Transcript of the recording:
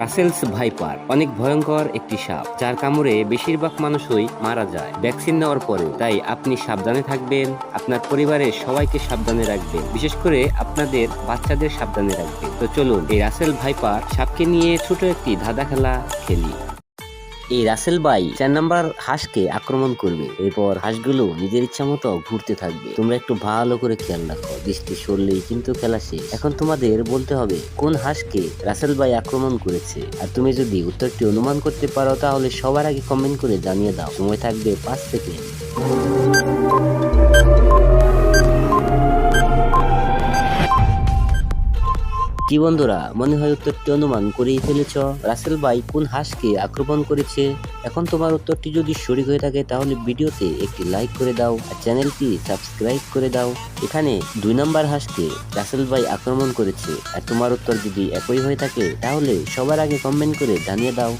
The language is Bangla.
রাসেলস ভাইপার অনেক ভয়ঙ্কর একটি সাপ, যার কামড়ে বেশিরভাগ মানুষই মারা যায়। ভ্যাকসিন নেওয়ার পরে তাই আপনি সাবধানে থাকবেন, আপনার পরিবারের সবাইকে সাবধানে রাখবেন, বিশেষ করে আপনাদের বাচ্চাদের সাবধানে রাখবেন। তো চলুন, এই রাসেল ভাইপার সাপকে নিয়ে ছোট একটি ধাঁধা খেলা খেলি। এই রাসেল বাই চার নাম্বার হাঁসকে আক্রমণ করবে। এরপর হাঁসগুলো নিজের ইচ্ছা মতো ঘুরতে থাকবে। তোমরা একটু ভালো করে খেয়াল রাখো। দৃষ্টি সরলেই কিন্তু খেলা শেষ। এখন তোমাদের বলতে হবে, কোন হাঁসকে রাসেল বাই আক্রমণ করেছে? আর তুমি যদি উত্তরটি অনুমান করতে পারো, তাহলে সবার আগে কমেন্ট করে জানিয়ে দাও। সময় থাকবে পাঁচ সেকেন্ড। কি বন্ধুরা, মনে হয় উত্তরটি অনুমান করেই ফেলেছ। রাসেল ভাই কোন হাঁসকে আক্রমণ করেছে? এখন তোমার উত্তরটি যদি সঠিক হয়ে থাকে, তাহলে ভিডিওতে একটি লাইক করে দাও আর চ্যানেলটি সাবস্ক্রাইব করে দাও। এখানে দুই নম্বর হাঁসকে রাসেল ভাই আক্রমণ করেছে। আর তোমার উত্তর যদি একই হয়ে থাকে, তাহলে সবার আগে কমেন্ট করে জানিয়ে দাও।